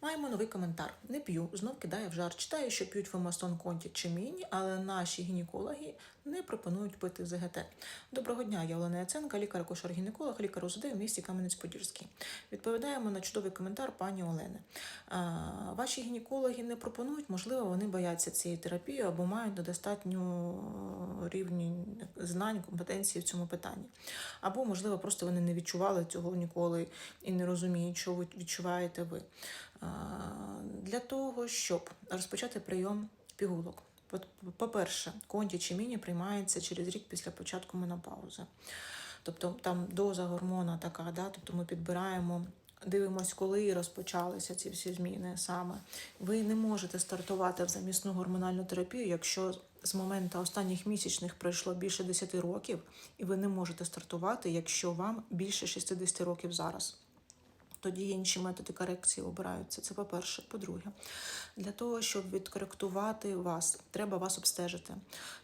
Маємо новий коментар. Не п'ю, знов кидає в жар. Читаю, що п'ють фемастон конті чи міні, але наші гінекологи не пропонують пити ЗГТ. Доброго дня, я Олена Яценка, лікар акушер гінеколог лікар УЗД в місті Кам'янець-Подільський. Відповідаємо на чудовий коментар пані Олени. А, ваші гінекологи не пропонують, можливо, вони бояться цієї терапії або мають недостатньо рівні знань, компетенції в цьому питанні. Або, можливо, просто вони не відчували цього ніколи і не розуміють, що ви відчуваєте ви. Для того, щоб розпочати прийом пігулок. По- По-перше, конті чи міні приймається через рік після початку менопаузи. Тобто там доза гормона така, да? тобто ми підбираємо, дивимось, коли розпочалися ці всі зміни саме. Ви не можете стартувати в замісну гормональну терапію, якщо з моменту останніх місячних пройшло більше 10 років, і ви не можете стартувати, якщо вам більше 60 років зараз. Тоді інші методи корекції обираються. Це по-перше. По-друге, для того, щоб відкоректувати вас, треба вас обстежити.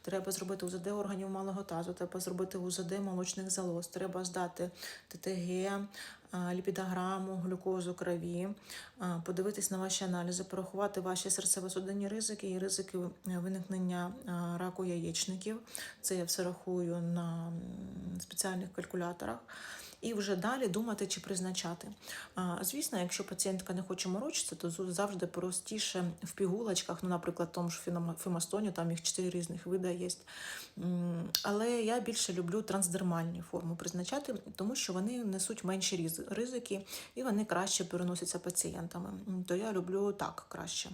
Треба зробити УЗД органів малого тазу, треба зробити УЗД молочних залоз, треба здати ТТГ, а, ліпідограму, глюкозу крові, подивитись на ваші аналізи, порахувати ваші серцево-судинні ризики і ризики е, виникнення раку яєчників. Це я все рахую на спеціальних калькуляторах. І вже далі думати, чи призначати. Звісно, якщо пацієнтка не хоче морочитися, то завжди простіше в пігулочках, ну, наприклад, тому ж фемастоні, там їх чотири різних вида є. Але я більше люблю трансдермальні форми призначати, тому що вони несуть менші ризики і вони краще переносяться пацієнтами. То я люблю так краще.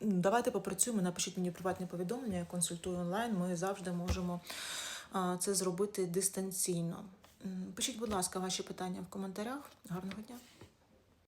Давайте попрацюємо, напишіть мені приватне повідомлення, я консультую онлайн. Ми завжди можемо це зробити дистанційно. Пишіть, будь ласка, ваші питання в коментарях. Гарного дня!